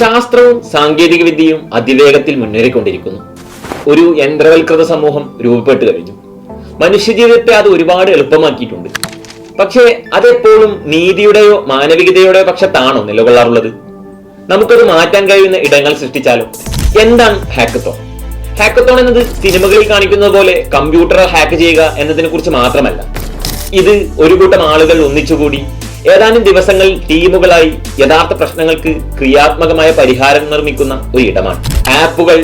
ശാസ്ത്രവും സാങ്കേതിക വിദ്യയും അതിവേഗത്തിൽ മുന്നേറിക്കൊണ്ടിരിക്കുന്നു. ഒരു യന്ത്രവൽകൃത സമൂഹം രൂപപ്പെട്ടു കഴിഞ്ഞു. മനുഷ്യജീവിതത്തെ അത് ഒരുപാട് എളുപ്പമാക്കിയിട്ടുണ്ട്. പക്ഷേ അതെപ്പോഴും നീതിയുടെയോ മാനവികതയുടെയോ പക്ഷത്താണോ നിലകൊള്ളാറുള്ളത്? നമുക്കത് മാറ്റാൻ കഴിയുന്ന ഇടങ്ങൾ സൃഷ്ടിച്ചാലോ എന്താണ് ഹാക്കത്തോൺ ഹാക്കത്തോൺ എന്നത് സിനിമകളിൽ കാണിക്കുന്നത് പോലെ കമ്പ്യൂട്ടർ ഹാക്ക് ചെയ്യുക എന്നതിനെ കുറിച്ച് മാത്രമല്ല. ഇത് ഒരു കൂട്ടം ആളുകൾ ഒന്നിച്ചുകൂടി ഏതാനും ദിവസങ്ങളിൽ ടീമുകളായി യഥാർത്ഥ പ്രശ്നങ്ങൾക്ക് ക്രിയാത്മകമായ പരിഹാരം നിർമ്മിക്കുന്ന ഒരു ഇടമാണ് ആപ്പുകൾ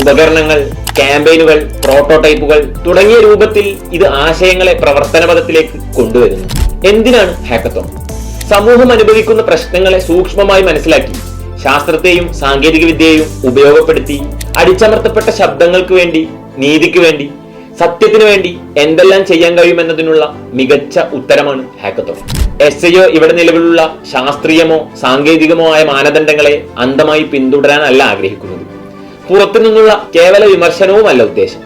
ഉപകരണങ്ങൾ ക്യാമ്പയിനുകൾ പ്രോട്ടോടൈപ്പുകൾ തുടങ്ങിയ രൂപത്തിൽ ഇത് ആശയങ്ങളെ പ്രവർത്തനപഥത്തിലേക്ക് കൊണ്ടുവരുന്നു. എന്തിനാണ് ഹാക്കത്തോൺ സമൂഹം അനുഭവിക്കുന്ന പ്രശ്നങ്ങളെ സൂക്ഷ്മമായി മനസ്സിലാക്കി ശാസ്ത്രത്തെയും സാങ്കേതിക വിദ്യയെയും ഉപയോഗപ്പെടുത്തി അടിച്ചമർത്തപ്പെട്ട ശബ്ദങ്ങൾക്ക് വേണ്ടി നീതിക്ക് വേണ്ടി സത്യത്തിനു വേണ്ടി എന്തെല്ലാം ചെയ്യാൻ കഴിയുമെന്നതിനുള്ള മികച്ച ഉത്തരമാണ് ഹാക്കത്തോൺ എസ് ഐഒ ഇവിടെ നിലവിലുള്ള ശാസ്ത്രീയമോ സാങ്കേതികമോ ആയ മാനദണ്ഡങ്ങളെ അന്ധമായി പിന്തുടരാനല്ല ആഗ്രഹിക്കുന്നത്. പുറത്തു നിന്നുള്ള കേവല വിമർശനവുമല്ല ഉദ്ദേശം.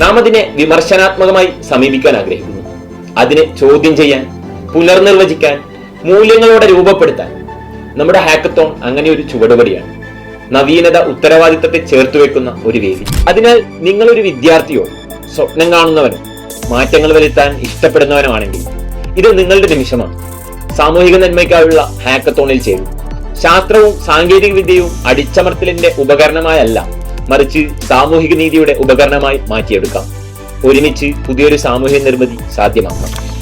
നാം അതിനെ വിമർശനാത്മകമായി സമീപിക്കാൻ ആഗ്രഹിക്കുന്നു. അതിനെ ചോദ്യം ചെയ്യാൻ പുനർനിർവചിക്കാൻ മൂല്യങ്ങളോടെ രൂപപ്പെടുത്താൻ. നമ്മുടെ ഹാക്കത്തോൺ അങ്ങനെ ഒരു ചുവടുപടിയാണ്. നവീനത ഉത്തരവാദിത്തത്തെ ചേർത്ത് വെക്കുന്ന ഒരു വേദി. അതിനാൽ നിങ്ങളൊരു വിദ്യാർത്ഥിയോ സ്വപ്നം കാണുന്നവൻ മാറ്റങ്ങൾ വരുത്താൻ ഇഷ്ടപ്പെടുന്നവനുമാണെങ്കിൽ ഇത് നിങ്ങളുടെ നിമിഷമാണ്. സാമൂഹിക നന്മയ്ക്കായുള്ള ഹാക്കത്തോണിൽ ചേരും. ശാസ്ത്രവും സാങ്കേതിക വിദ്യയും അടിച്ചമർത്തലിന്റെ ഉപകരണമായല്ല മറിച്ച് സാമൂഹിക നീതിയുടെ ഉപകരണമായി മാറ്റിയെടുക്കാം. ഒരുമിച്ച് പുതിയൊരു സാമൂഹിക നിർമ്മിതി സാധ്യമാക്കാം.